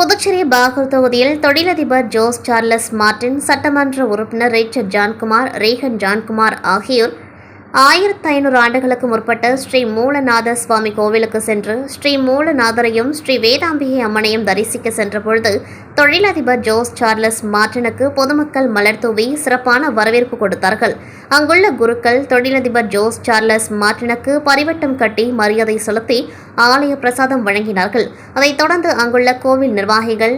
புதுச்சேரி பாகூர் தொகுதியில் தொழிலதிபர் Jose Charles Martin சட்டமன்ற உறுப்பினர் ரிச்சர்ட் ஜான்குமார் ரேகன் ஜான்குமார் ஆகியோர் ஆயிரத்தி ஐநூறு ஆண்டுகளுக்கு முற்பட்ட ஸ்ரீ மூலநாத சுவாமி கோவிலுக்கு சென்று ஸ்ரீ மூலநாதரையும் ஸ்ரீ வேதாம்பிகை அம்மனையும் தரிசிக்க சென்றபொழுது தொழிலதிபர் ஜோஸ் சார்லஸ் மார்டினுக்கு பொதுமக்கள் மலர் தூவி சிறப்பான வரவேற்பு கொடுத்தார்கள். அங்குள்ள குருக்கள் தொழிலதிபர் ஜோஸ் சார்லஸ் மார்டினுக்கு பரிவட்டம் கட்டி மரியாதை செலுத்தி ஆலய பிரசாதம் வழங்கினார்கள். அதைத் தொடர்ந்து அங்குள்ள கோவில் நிர்வாகிகள்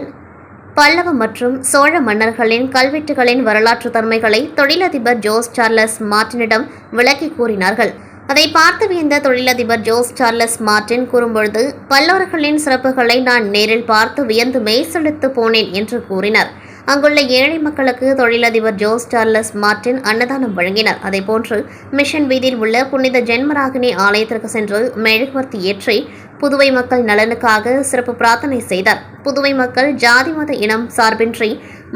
பல்லவ மற்றும் சோழ மன்னர்களின் கல்வெட்டுகளின் வரலாற்று தன்மைகளை தொழிலதிபர் ஜோஸ் சார்லஸ் மார்டினிடம் விளக்கி கூறினார்கள். அதை பார்த்து வியந்த தொழிலதிபர் ஜோஸ் சார்லஸ் மார்டின் கூறும்பொழுது பல்லவர்களின் சிறப்புகளை நான் நேரில் பார்த்து வியந்து மெய்செலுத்து போனேன் என்று கூறினார். அங்குள்ள ஏழை மக்களுக்கு தொழிலதிபர் ஜோஸ் சார்லஸ் மார்டின் அன்னதானம் வழங்கினார். அதேபோன்று மிஷன் வீதியில் உள்ள புனித ஜென்மராகினி ஆலயத்திற்கு சென்று மெழுகுவர்த்தி ஏற்றி புதுவை மக்கள் நலனுக்காக சிறப்பு பிரார்த்தனை செய்தார். புதுவை மக்கள் ஜாதி மத இனம் சார்பின்றி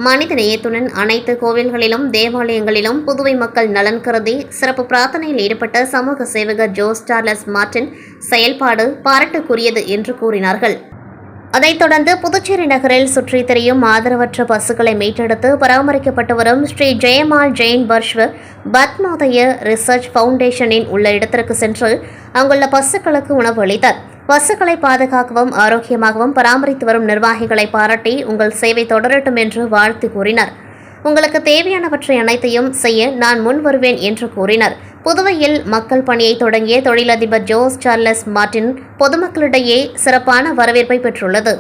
மனித நேயத்துடன் அனைத்து கோவில்களிலும் தேவாலயங்களிலும் புதுவை மக்கள் நலன் கருதி சிறப்பு பிரார்த்தனையில் ஈடுபட்ட சமூக சேவகர் ஜோஸ் சார்லஸ் மார்டின் செயல்பாடு பாராட்டுக்குரியது என்று கூறினார்கள். அதைத் தொடர்ந்து புதுச்சேரி நகரில் சுற்றி திரியும் ஆதரவற்ற பசுக்களை மீட்டெடுத்து பராமரிக்கப்பட்டு வரும் ஸ்ரீ ஜெயமால் ஜெயின் பர்ஷ்வ பத்மோதய ரிசர்ச் ஃபவுண்டேஷனின் உள்ள இடத்திற்கு சென்று அங்குள்ள பசுக்களுக்கு உணவு அளித்தார். பசுக்களை பாதுகாக்கவும் ஆரோக்கியமாகவும் பராமரித்து வரும் நிர்வாகிகளை பாராட்டி உங்கள் சேவை தொடரட்டும் என்று வாழ்த்து கூறினார். உங்களுக்கு தேவையானவற்றை அனைத்தையும் செய்ய நான் முன் வருவேன் என்று கூறினர். புதுவையில் மக்கள் பணியை தொடங்கிய தொழிலதிபர் ஜோஸ் சார்லஸ் மார்டின் பொதுமக்களிடையே சிறப்பான வரவேற்பை பெற்றுள்ளது.